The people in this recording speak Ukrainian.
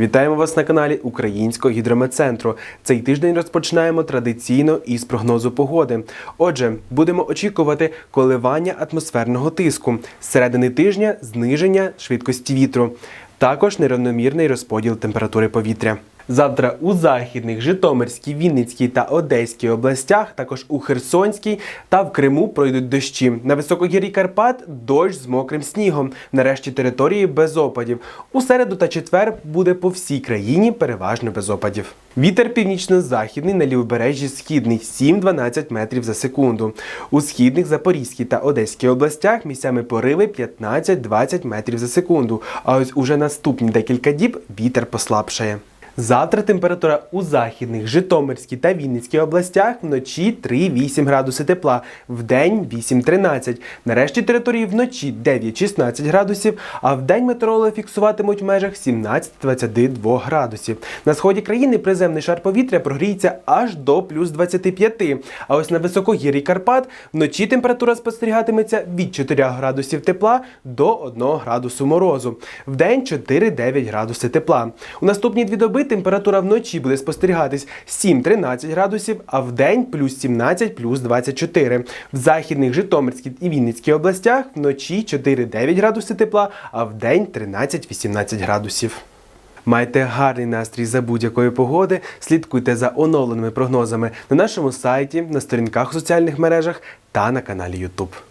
Вітаємо вас на каналі Українського гідрометцентру. Цей тиждень розпочинаємо традиційно із прогнозу погоди. Отже, будемо очікувати коливання атмосферного тиску. З середини тижня зниження швидкості вітру. Також нерівномірний розподіл температури повітря. Завтра у Західних, Житомирській, Вінницькій та Одеській областях, також у Херсонській та в Криму пройдуть дощі. На високогір'ї Карпат дощ з мокрим снігом. Нарешті території без опадів. У середу та четвер буде по всій країні переважно без опадів. Вітер північно-західний на лівобережжі східний 7-12 метрів за секунду. У східних Запорізькій та Одеській областях місцями пориви 15-20 метрів за секунду. А ось уже наступні декілька діб вітер послабшає. Завтра температура у західних, Житомирській та Вінницькій областях вночі 3-8 градуси тепла, вдень 8-13. На решті території вночі 9-16 градусів, а вдень метеорологи фіксуватимуть в межах 17-22 градусів. На сході країни приземний шар повітря прогріється аж до плюс 25. А ось на високогір'ї Карпат вночі температура спостерігатиметься від 4 градусів тепла до 1 градусу морозу. Вдень 4-9 градуси тепла. У наступні дві доби температура вночі буде спостерігатись 7-13 градусів, а вдень плюс 17, плюс 24. В західних Житомирській і Вінницькій областях вночі 4-9 градуси тепла, а вдень 13-18 градусів. Майте гарний настрій за будь-якої погоди. Слідкуйте за оновленими прогнозами на нашому сайті, на сторінках у соціальних мережах та на каналі YouTube.